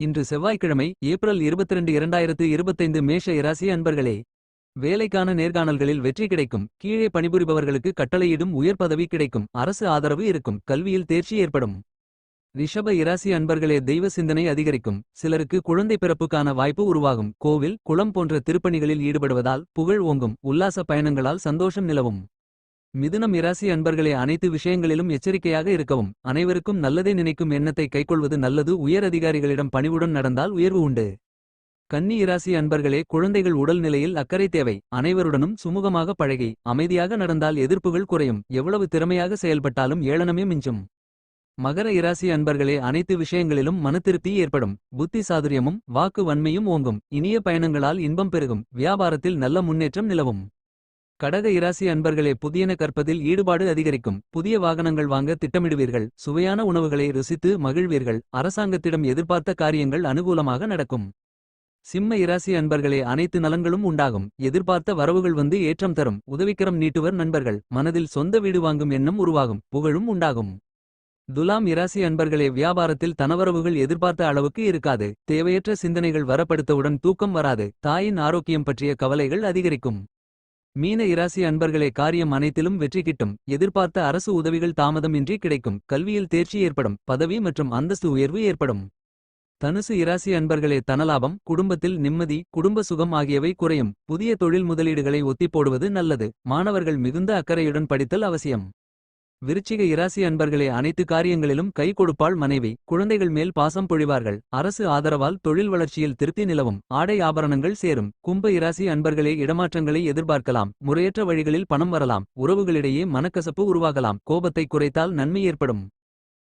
இன்று செவ்வாய்க்கிழமை ஏப்ரல் 22 இரண்டாயிரத்து இருபத்தைந்து மேஷ இராசி அன்பர்களே. வேலைக்கான நேர்காணல்களில் வெற்றி கிடைக்கும். கீழே பணிபுரிபவர்களுக்கு கட்டளையிடும் உயர் பதவி கிடைக்கும். அரசு ஆதரவு இருக்கும். கல்வியில் தேர்ச்சி ஏற்படும். ரிஷப இராசி அன்பர்களே தெய்வ சிந்தனை அதிகரிக்கும். சிலருக்கு குழந்தை பிறப்புக்கான வாய்ப்பு உருவாகும். கோவில் குளம் போன்ற திருப்பணிகளில் ஈடுபடுவதால் புகழ் ஓங்கும். உல்லாச பயணங்களால் சந்தோஷம் நிலவும். மிதுனம் இராசி அன்பர்களே அனைத்து விஷயங்களிலும் எச்சரிக்கையாக இருக்கவும். அனைவருக்கும் நல்லதே நினைக்கும் எண்ணத்தை கைக்கொள்வது நல்லது. உயர் அதிகாரிகளிடம் பணிவுடன் நடந்தால் உயர்வு உண்டு. கன்னி இராசி அன்பர்களே குழந்தைகள் உடல் நிலையில் அக்கறை தேவை. அனைவருடனும் சுமூகமாக பழகி அமைதியாக நடந்தால் எதிர்ப்புகள் குறையும். எவ்வளவு திறமையாக செயல்பட்டாலும் ஏளனமே மிஞ்சும். மகர இராசி அன்பர்களே அனைத்து விஷயங்களிலும் மனத்திருப்தி ஏற்படும். புத்தி சாதுரியமும் வாக்கு வன்மையும் ஓங்கும். இனிய பயணங்களால் இன்பம் பெருகும். வியாபாரத்தில் நல்ல முன்னேற்றம் நிலவும். கடக இராசி அன்பர்களே புதியன கற்பதில் ஈடுபாடு அதிகரிக்கும். புதிய வாகனங்கள் வாங்க திட்டமிடுவீர்கள். சுவையான உணவுகளை ருசித்து மகிழ்வீர்கள். அரசாங்கத்திடம் எதிர்பார்த்த காரியங்கள் அனுகூலமாக நடக்கும். சிம்ம இராசி அன்பர்களே அனைத்து நலன்களும் உண்டாகும். எதிர்பார்த்த வரவுகள் வந்து ஏற்றம் தரும். உதவிக்கரம் நீட்டுவர் நண்பர்கள். மனதில் சொந்த வீடு வாங்கும் எண்ணம் உருவாகும். புகழும் உண்டாகும். துலாம் இராசி அன்பர்களே வியாபாரத்தில் தனவரவுகள் எதிர்பார்த்த அளவுக்கு இருக்காது. தேவையற்ற சிந்தனைகள் வரப்படுத்தவுடன் தூக்கம் வராது. தாயின் ஆரோக்கியம் பற்றிய கவலைகள் அதிகரிக்கும். மீன இராசி அன்பர்களே காரியம் அனைத்திலும் வெற்றி கிட்டும். எதிர்பார்த்த அரசு உதவிகள் தாமதமின்றி கிடைக்கும். கல்வியில் தேர்ச்சி ஏற்படும். பதவி மற்றும் அந்தஸ்து உயர்வு ஏற்படும். தனுசு இராசி அன்பர்களே தனலாபம் குடும்பத்தில் நிம்மதி குடும்ப சுகம் ஆகியவை குறையும். புதிய தொழில் முதலீடுகளை ஒத்திப்போடுவது நல்லது. மாணவர்கள் மிகுந்த அக்கறையுடன் படித்தல் அவசியம். விருச்சிக இராசி அன்பர்களே அனைத்து காரியங்களிலும் கை கொடுப்பாள் மனைவி. குழந்தைகள் மேல் பாசம் பொழிவார்கள். அரசு ஆதரவால் தொழில் வளர்ச்சியில் திருப்தி நிலவும். ஆடை ஆபரணங்கள் சேரும். கும்ப இராசி அன்பர்களே இடமாற்றங்களை எதிர்பார்க்கலாம். முறையற்ற வழிகளில் பணம் வரலாம். உறவுகளிடையே மனக்கசப்பு உருவாகலாம். கோபத்தை குறைத்தால் நன்மை ஏற்படும்.